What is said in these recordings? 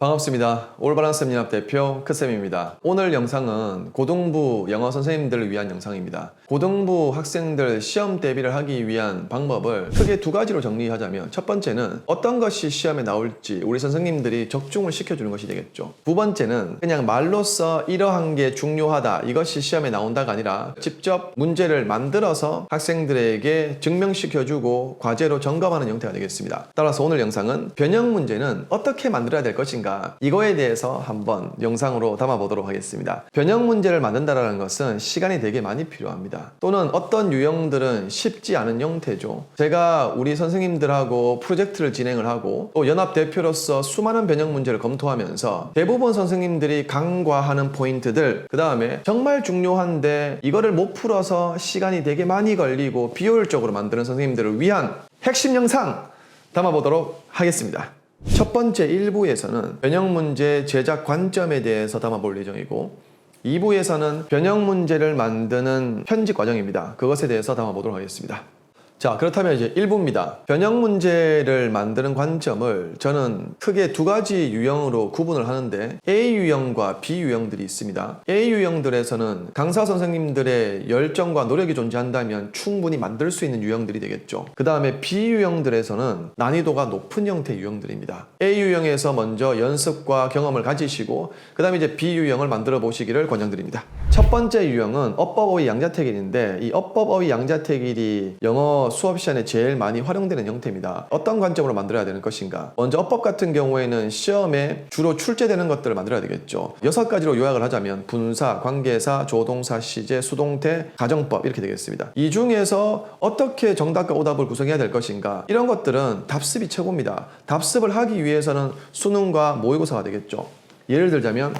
반갑습니다. 올바란스 민합 대표 크쌤입니다. 오늘 영상은 고등부 영어 선생님들을 위한 영상입니다. 고등부 학생들 시험 대비를 하기 위한 방법을 크게 두 가지로 정리하자면 첫 번째는 어떤 것이 시험에 나올지 우리 선생님들이 적중을 시켜주는 것이 되겠죠. 두 번째는 그냥 말로써 이러한 게 중요하다 이것이 시험에 나온다가 아니라 직접 문제를 만들어서 학생들에게 증명시켜주고 과제로 점검하는 형태가 되겠습니다. 따라서 오늘 영상은 변형 문제는 어떻게 만들어야 될 것인가 이거에 대해서 한번 영상으로 담아보도록 하겠습니다. 변형 문제를 만든다는 것은 시간이 되게 많이 필요합니다. 또는 어떤 유형들은 쉽지 않은 형태죠. 제가 우리 선생님들하고 프로젝트를 진행을 하고 또 연합 대표로서 수많은 변형 문제를 검토하면서 대부분 선생님들이 간과하는 포인트들 그 다음에 정말 중요한데 이거를 못 풀어서 시간이 되게 많이 걸리고 비효율적으로 만드는 선생님들을 위한 핵심 영상 담아보도록 하겠습니다. 첫 번째 1부에서는 변형 문제 제작 관점에 대해서 담아볼 예정이고 2부에서는 변형 문제를 만드는 편집 과정입니다. 그것에 대해서 담아보도록 하겠습니다. 자, 그렇다면 이제 1부입니다. 변형 문제를 만드는 관점을 저는 크게 두 가지 유형으로 구분을 하는데 A 유형과 B 유형들이 있습니다. A 유형들에서는 강사 선생님들의 열정과 노력이 존재한다면 충분히 만들 수 있는 유형들이 되겠죠. 그 다음에 B 유형들에서는 난이도가 높은 형태 유형들입니다. A 유형에서 먼저 연습과 경험을 가지시고 그 다음에 이제 B 유형을 만들어 보시기를 권장드립니다. 첫 번째 유형은 어법어휘 양자택일인데 이 어법어휘 양자택일이 영어 수업 시간에 제일 많이 활용되는 형태입니다. 어떤 관점으로 만들어야 되는 것인가? 먼저 어법 같은 경우에는 시험에 주로 출제되는 것들을 만들어야 되겠죠. 여섯 가지로 요약을 하자면 분사, 관계사, 조동사, 시제, 수동태, 가정법 이렇게 되겠습니다. 이 중에서 어떻게 정답과 오답을 구성해야 될 것인가? 이런 것들은 답습이 최고입니다. 답습을 하기 위해서는 수능과 모의고사가 되겠죠. 예를 들자면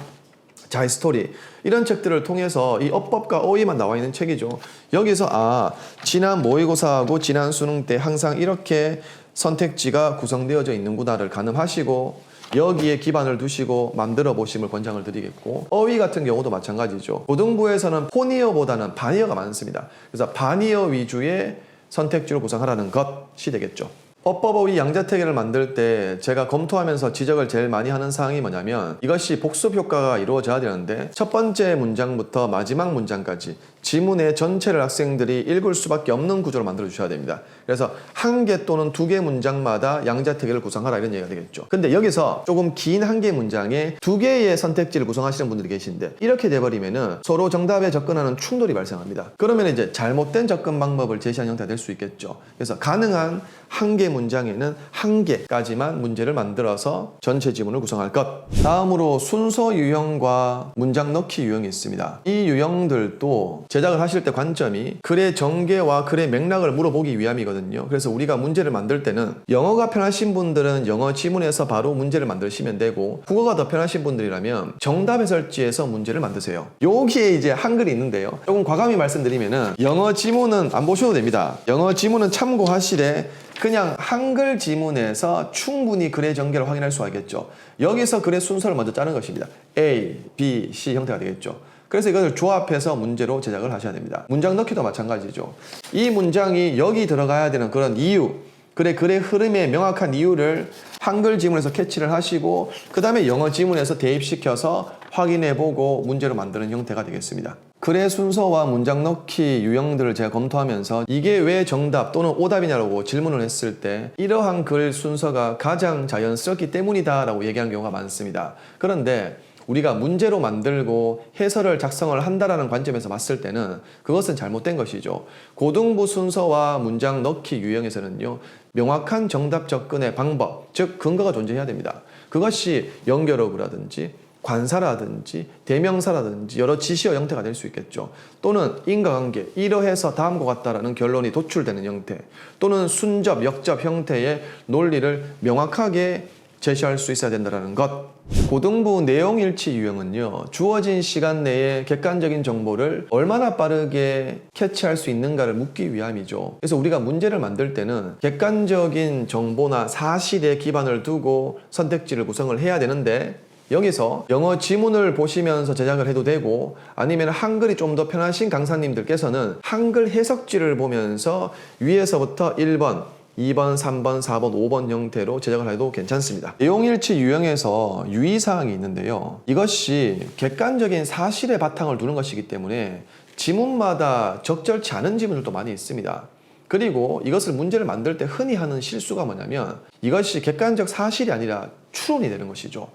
자이 스토리 이런 책들을 통해서 이 어법과 어휘만 나와 있는 책이죠. 여기서 아 지난 모의고사하고 지난 수능 때 항상 이렇게 선택지가 구성되어져 있는구나를 가늠하시고 여기에 기반을 두시고 만들어 보심을 권장을 드리겠고 어휘 같은 경우도 마찬가지죠. 고등부에서는 포니어보다는 바니어가 많습니다. 그래서 바니어 위주의 선택지로 구성하라는 것이 되겠죠. 어법어휘 양자택일을 만들 때 제가 검토하면서 지적을 제일 많이 하는 사항이 뭐냐면 이것이 복습 효과가 이루어져야 되는데 첫 번째 문장부터 마지막 문장까지 지문의 전체를 학생들이 읽을 수밖에 없는 구조로 만들어 주셔야 됩니다. 그래서 한 개 또는 두 개 문장마다 양자택일을 구성하라 이런 얘기가 되겠죠. 근데 여기서 조금 긴 한 개 문장에 두 개의 선택지를 구성하시는 분들이 계신데 이렇게 돼버리면은 서로 정답에 접근하는 충돌이 발생합니다. 그러면 이제 잘못된 접근 방법을 제시한 형태가 될 수 있겠죠. 그래서 가능한 한 개 문장에는 한 개까지만 문제를 만들어서 전체 지문을 구성할 것. 다음으로 순서 유형과 문장 넣기 유형이 있습니다. 이 유형들도 제작을 하실 때 관점이 글의 전개와 글의 맥락을 물어보기 위함이거든요. 그래서 우리가 문제를 만들 때는 영어가 편하신 분들은 영어 지문에서 바로 문제를 만드시면 되고 국어가 더 편하신 분들이라면 정답 해설지에서 문제를 만드세요. 여기에 이제 한글이 있는데요. 조금 과감히 말씀드리면은 영어 지문은 안 보셔도 됩니다. 영어 지문은 참고하시되 그냥 한글 지문에서 충분히 글의 전개를 확인할 수 있겠죠. 여기서 글의 순서를 먼저 짜는 것입니다. A, B, C 형태가 되겠죠. 그래서 이것을 조합해서 문제로 제작을 하셔야 됩니다. 문장 넣기도 마찬가지죠. 이 문장이 여기 들어가야 되는 그런 이유, 그래 글의 흐름의 명확한 이유를 한글 지문에서 캐치를 하시고 그 다음에 영어 지문에서 대입시켜서 확인해보고 문제로 만드는 형태가 되겠습니다. 글의 순서와 문장 넣기 유형들을 제가 검토하면서 이게 왜 정답 또는 오답이냐고 질문을 했을 때 이러한 글 순서가 가장 자연스럽기 때문이다 라고 얘기하는 경우가 많습니다. 그런데 우리가 문제로 만들고 해설을 작성을 한다라는 관점에서 봤을 때는 그것은 잘못된 것이죠. 고등부 순서와 문장 넣기 유형에서는요, 명확한 정답 접근의 방법, 즉 근거가 존재해야 됩니다. 그것이 연결어구라든지 관사라든지 대명사라든지 여러 지시어 형태가 될 수 있겠죠. 또는 인과관계 이러해서 다음과 같다라는 결론이 도출되는 형태 또는 순접, 역접 형태의 논리를 명확하게 제시할 수 있어야 된다는 것. 고등부 내용 일치 유형은요, 주어진 시간 내에 객관적인 정보를 얼마나 빠르게 캐치할 수 있는가를 묻기 위함이죠. 그래서 우리가 문제를 만들 때는 객관적인 정보나 사실에 기반을 두고 선택지를 구성을 해야 되는데, 여기서 영어 지문을 보시면서 제작을 해도 되고 아니면 한글이 좀 더 편하신 강사님들께서는 한글 해석지를 보면서 위에서부터 1번, 2번, 3번, 4번, 5번 형태로 제작을 해도 괜찮습니다. 내용일치 유형에서 유의사항이 있는데요. 이것이 객관적인 사실의 바탕을 두는 것이기 때문에 지문마다 적절치 않은 지문들도 많이 있습니다. 그리고 이것을 문제를 만들 때 흔히 하는 실수가 뭐냐면 이것이 객관적 사실이 아니라 추론이 되는 것이죠.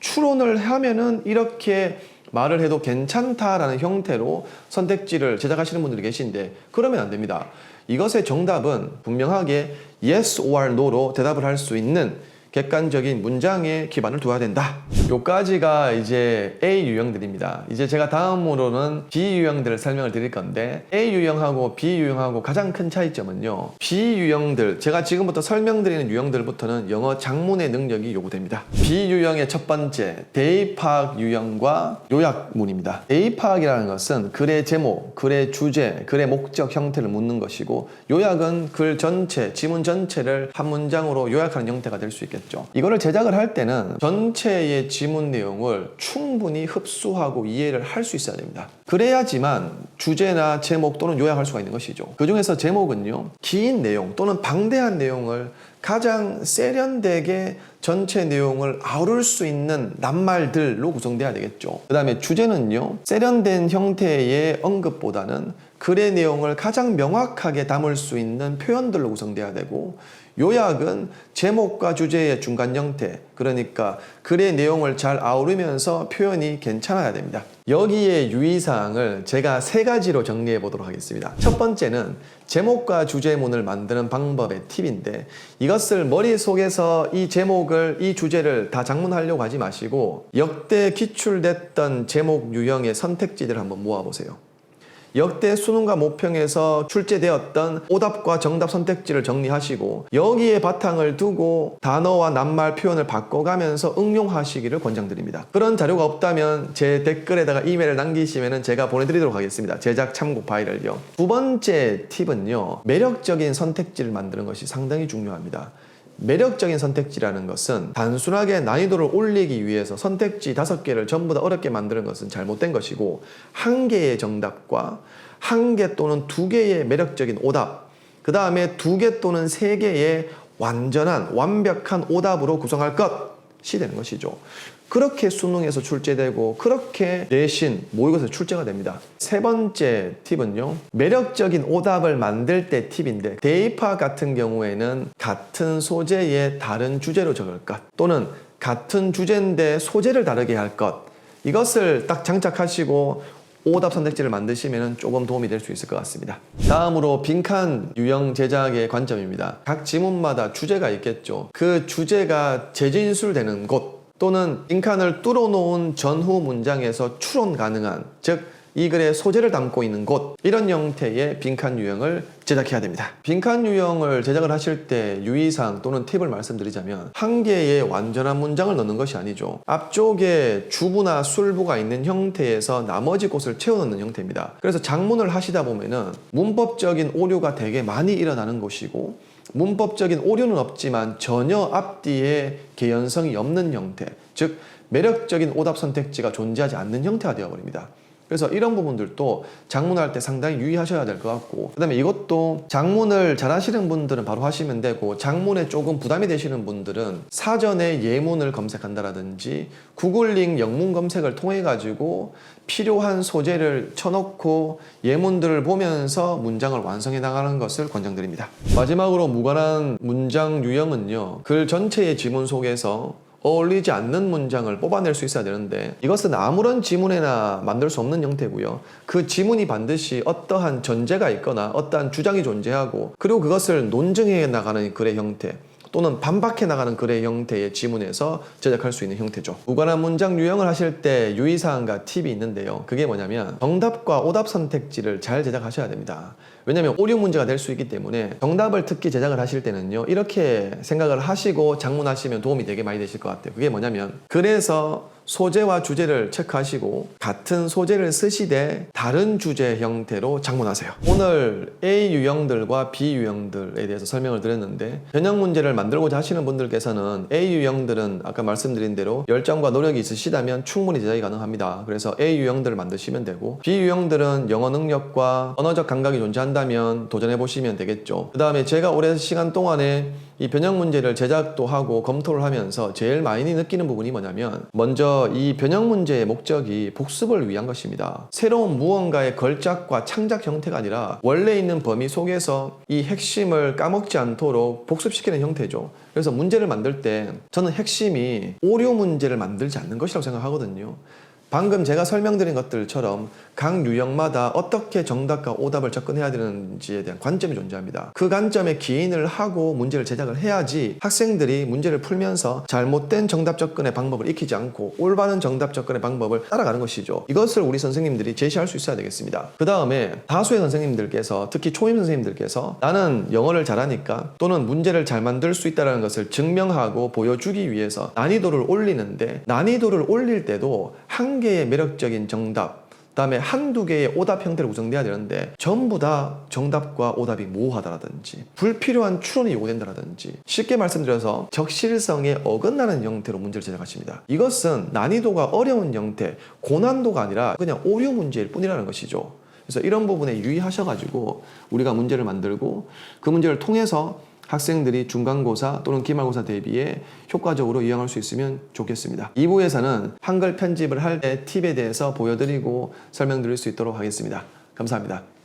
추론을 하면은 이렇게 말을 해도 괜찮다라는 형태로 선택지를 제작하시는 분들이 계신데 그러면 안 됩니다. 이것의 정답은 분명하게 yes or no로 대답을 할 수 있는 객관적인 문장에 기반을 두어야 된다. 요까지가 이제 A 유형들입니다. 이제 제가 다음으로는 B 유형들을 설명을 드릴 건데 A 유형하고 B 유형하고 가장 큰 차이점은요. B 유형들 제가 지금부터 설명드리는 유형들부터는 영어 작문의 능력이 요구됩니다. B 유형의 첫 번째 대입학 유형과 요약문입니다. 대입학이라는 것은 글의 제목, 글의 주제, 글의 목적 형태를 묻는 것이고 요약은 글 전체, 지문 전체를 한 문장으로 요약하는 형태가 될 수 있겠죠. 이거를 제작을 할 때는 전체의 지문 내용을 충분히 흡수하고 이해를 할 수 있어야 됩니다. 그래야지만 주제나 제목 또는 요약할 수가 있는 것이죠. 그 중에서 제목은요, 긴 내용 또는 방대한 내용을 가장 세련되게 전체 내용을 아우를 수 있는 낱말들로 구성돼야 되겠죠. 그 다음에 주제는요, 세련된 형태의 언급보다는 글의 내용을 가장 명확하게 담을 수 있는 표현들로 구성돼야 되고, 요약은 제목과 주제의 중간 형태, 그러니까 글의 내용을 잘 아우르면서 표현이 괜찮아야 됩니다. 여기에 유의사항을 제가 세 가지로 정리해 보도록 하겠습니다. 첫 번째는 제목과 주제문을 만드는 방법의 팁인데 이것을 머릿속에서 이 제목을, 이 주제를 다 장문하려고 하지 마시고 역대 기출됐던 제목 유형의 선택지들을 한번 모아보세요. 역대 수능과 모평에서 출제되었던 오답과 정답 선택지를 정리하시고 여기에 바탕을 두고 단어와 낱말 표현을 바꿔가면서 응용하시기를 권장드립니다. 그런 자료가 없다면 제 댓글에다가 이메일을 남기시면 제가 보내드리도록 하겠습니다. 제작 참고 파일을요. 두 번째 팁은요. 매력적인 선택지를 만드는 것이 상당히 중요합니다. 매력적인 선택지라는 것은 단순하게 난이도를 올리기 위해서 선택지 다섯 개를 전부 다 어렵게 만드는 것은 잘못된 것이고 한 개의 정답과 한 개 또는 두 개의 매력적인 오답 그 다음에 두 개 또는 세 개의 완전한 완벽한 오답으로 구성할 것 이 되는 것이죠. 그렇게 수능에서 출제되고 그렇게 내신 모의고사 출제가 됩니다. 세 번째 팁은요. 매력적인 오답을 만들 때 팁인데 대입학 같은 경우에는 같은 소재의 다른 주제로 적을 것 또는 같은 주제인데 소재를 다르게 할 것 이것을 딱 장착하시고 오답 선택지를 만드시면 조금 도움이 될 수 있을 것 같습니다. 다음으로 빈칸 유형 제작의 관점입니다. 각 지문마다 주제가 있겠죠. 그 주제가 재진술되는 곳 또는 빈칸을 뚫어놓은 전후 문장에서 추론 가능한 즉 이 글의 소재를 담고 있는 곳 이런 형태의 빈칸 유형을 제작해야 됩니다. 빈칸 유형을 제작을 하실 때 유의사항 또는 팁을 말씀드리자면 한 개의 완전한 문장을 넣는 것이 아니죠. 앞쪽에 주부나 술부가 있는 형태에서 나머지 곳을 채워넣는 형태입니다. 그래서 작문을 하시다 보면은 문법적인 오류가 되게 많이 일어나는 곳이고 문법적인 오류는 없지만 전혀 앞뒤에 개연성이 없는 형태, 즉 매력적인 오답 선택지가 존재하지 않는 형태가 되어버립니다. 그래서 이런 부분들도 장문할 때 상당히 유의하셔야 될 것 같고 그 다음에 이것도 장문을 잘 하시는 분들은 바로 하시면 되고 장문에 조금 부담이 되시는 분들은 사전에 예문을 검색한다라든지 구글링 영문 검색을 통해 가지고 필요한 소재를 쳐놓고 예문들을 보면서 문장을 완성해 나가는 것을 권장드립니다. 마지막으로 무관한 문장 유형은요. 글 전체의 지문 속에서 어울리지 않는 문장을 뽑아낼 수 있어야 되는데 이것은 아무런 지문에나 만들 수 없는 형태고요. 그 지문이 반드시 어떠한 전제가 있거나 어떠한 주장이 존재하고 그리고 그것을 논증해 나가는 글의 형태 또는 반박해 나가는 글의 형태의 지문에서 제작할 수 있는 형태죠. 무관한 문장 유형을 하실 때 유의사항과 팁이 있는데요. 그게 뭐냐면 정답과 오답 선택지를 잘 제작하셔야 됩니다. 왜냐하면 오류 문제가 될 수 있기 때문에 정답을 특히 제작을 하실 때는요. 이렇게 생각을 하시고 장문하시면 도움이 되게 많이 되실 것 같아요. 그게 뭐냐면 그래서 소재와 주제를 체크하시고 같은 소재를 쓰시되 다른 주제 형태로 작문하세요. 오늘 A 유형들과 B 유형들에 대해서 설명을 드렸는데 변형 문제를 만들고자 하시는 분들께서는 A 유형들은 아까 말씀드린 대로 열정과 노력이 있으시다면 충분히 제작이 가능합니다. 그래서 A 유형들을 만드시면 되고 B 유형들은 영어 능력과 언어적 감각이 존재한다 면 도전해 보시면 되겠죠. 그 다음에 제가 오랜 시간 동안에 이 변형 문제를 제작도 하고 검토를 하면서 제일 많이 느끼는 부분이 뭐냐면 먼저 이 변형 문제의 목적이 복습을 위한 것입니다. 새로운 무언가의 걸작과 창작 형태가 아니라 원래 있는 범위 속에서 이 핵심을 까먹지 않도록 복습시키는 형태죠. 그래서 문제를 만들 때 저는 핵심이 오류 문제를 만들지 않는 것이라고 생각하거든요. 방금 제가 설명드린 것들처럼 각 유형마다 어떻게 정답과 오답을 접근해야 되는지에 대한 관점이 존재합니다. 그 관점에 기인을 하고 문제를 제작을 해야지 학생들이 문제를 풀면서 잘못된 정답 접근의 방법을 익히지 않고 올바른 정답 접근의 방법을 따라가는 것이죠. 이것을 우리 선생님들이 제시할 수 있어야 되겠습니다. 그 다음에 다수의 선생님들께서 특히 초임 선생님들께서 나는 영어를 잘하니까 또는 문제를 잘 만들 수 있다는 것을 증명하고 보여주기 위해서 난이도를 올리는데 난이도를 올릴 때도 한 개의 매력적인 정답 그 다음에 한두 개의 오답 형태를 구성돼야 되는데 전부 다 정답과 오답이 모호하다라든지 불필요한 추론이 요구된다라든지 쉽게 말씀드려서 적실성에 어긋나는 형태로 문제를 제작하십니다. 이것은 난이도가 어려운 형태, 고난도가 아니라 그냥 오류 문제일 뿐이라는 것이죠. 그래서 이런 부분에 유의하셔가지고 우리가 문제를 만들고 그 문제를 통해서 학생들이 중간고사 또는 기말고사 대비에 효과적으로 이용할 수 있으면 좋겠습니다. 2부에서는 한글 편집을 할 때 팁에 대해서 보여드리고 설명드릴 수 있도록 하겠습니다. 감사합니다.